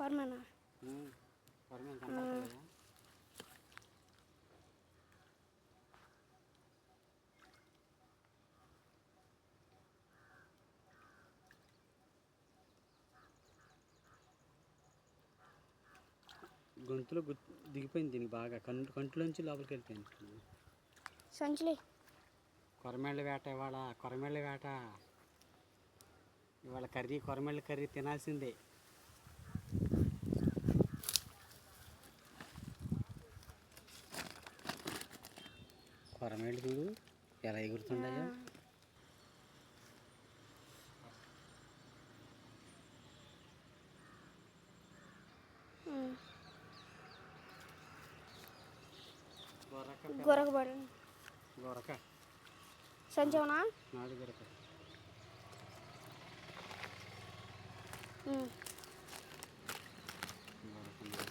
కొరమేనా గొంతులో గు దిగిపోయింది దీనికి బాగా. కంటు కంటిలోంచి లోపలికి వెళ్ళిపోయింది. సంచులి కొరమేళ్ళ వేట ఇవాళ కొరమేళ్ళ వేట. ఇవాళ కర్రీ కొరమేళ్ళ కర్రీ తినాల్సిందే. కొరమేళ్ళు చూడు ఎలా ఎగురుతున్నాయో గొరక గొరకబడి గొరక. సంచవనా? నాడు గొరక నాటు గొరక.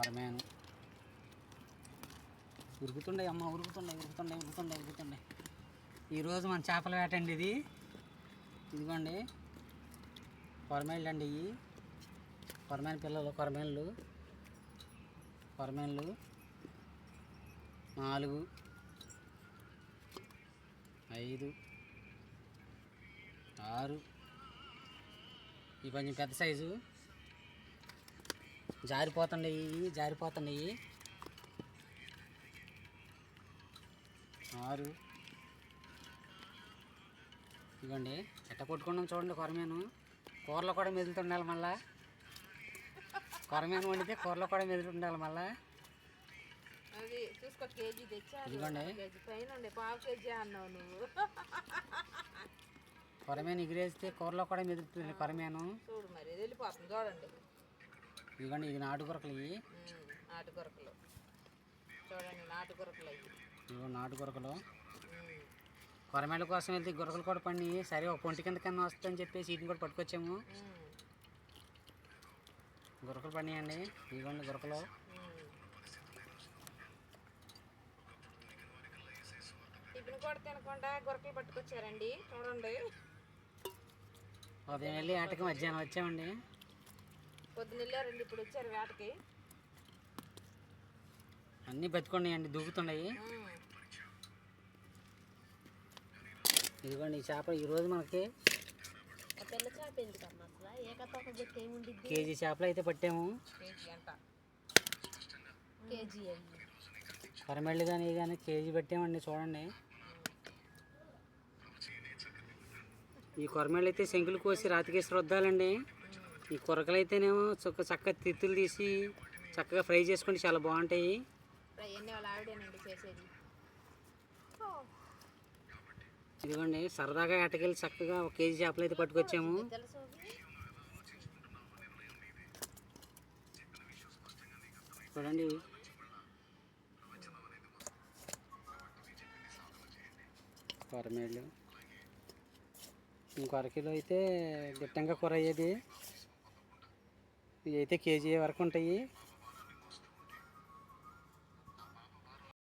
పరమేను. ఉరుకుతుండే అమ్మ ఉరుకుతుండే ఉరుకుతుండే ఉరుకుతుండే ఉరుకుతుండే. ఈరోజు మన చేపల వేట అండి ఇది. ఇదిగోండి. కొరమేళ్ళు అండి ఇవి. కొరమైన పిల్లలు కొరమేళ్ళు కొరమేళ్ళు నాలుగు. ఐదు. ఆరు. ఇవి కొంచెం పెద్ద సైజు. జారిపోతుండయి జారిపోతుండయి ఆరు. ఇదిగోండి ఎట్ట కొట్టుకున్నాం చూడండి కొరమేను కూరలో కూడా మెదులుతుండాలి మళ్ళా. కొరమేను వండితే కూరలో కూడా మెదులుతుండాలి మళ్ళా. చూసుకో కేజీ పావు కేజీ అన్నావు నువ్వు. కొరమేను ఎగిరేస్తే కూరలో కూడా మెదులుతుంది కొరమేను చూడు మరి వెళ్ళిపోతుంది చూడండి. ఇదిగోండి ఇది నాటు కొరకలు ఇవి. ఉమ్, నాటు కొరకలు. చూడండి నాటు కొరకలు అయ్యి. ఇదిగో నాటు కొరకలు. కొరమేళ్ళ కోసం వెళ్తే గురకలు కూడా పండి. సరే ఒక పొంటి కింద కన్నా వస్తుందని చెప్పేసి వీటిని కూడా పట్టుకొచ్చాము. గురకలు పండియండి. ఇదిగోండి గురకలు. టిఫిన్ కూడా తినకుండా గొరకలు పట్టుకొచ్చారండి. చూడండి. ఉదయం వెళ్ళి ఆటకి మధ్యాహ్నం వచ్చామండి. పొద్దున వెళ్ళారండి ఇప్పుడు వచ్చారు వేటకి. అన్నీ బతుకున్నాయండి దూకుతున్నాయి. ఇదిగోండి ఈ చేప ఈరోజు మనకి పిల్ల చేప ఎందుకమ్మా అసలు? కేజీ చేపలు అయితే పట్టాము. కేజీ కొరమెళ్ళు కానీ కానీ కేజీ పెట్టామండి చూడండి. ఈ కొరమెళ్ళు అయితే శంకులు కోసి రాతికేసి రుద్దాలండి. ఈ కొరకలు అయితేనేమో చక్క చక్క తిత్తులు తీసి చక్కగా ఫ్రై చేసుకుంటే చాలా బాగుంటాయి. ఇదిగోండి సరదాగా ఏటకెళ్ళి చక్కగా ఒక కేజీ చేపలు అయితే పట్టుకొచ్చాము. చూడండి. కొరమేళ్ళు. ఇంకో అరకిలో అయితే దిట్టంగా కూర అయ్యేది. ఇవి అయితే కేజీ వరకు ఉంటాయి.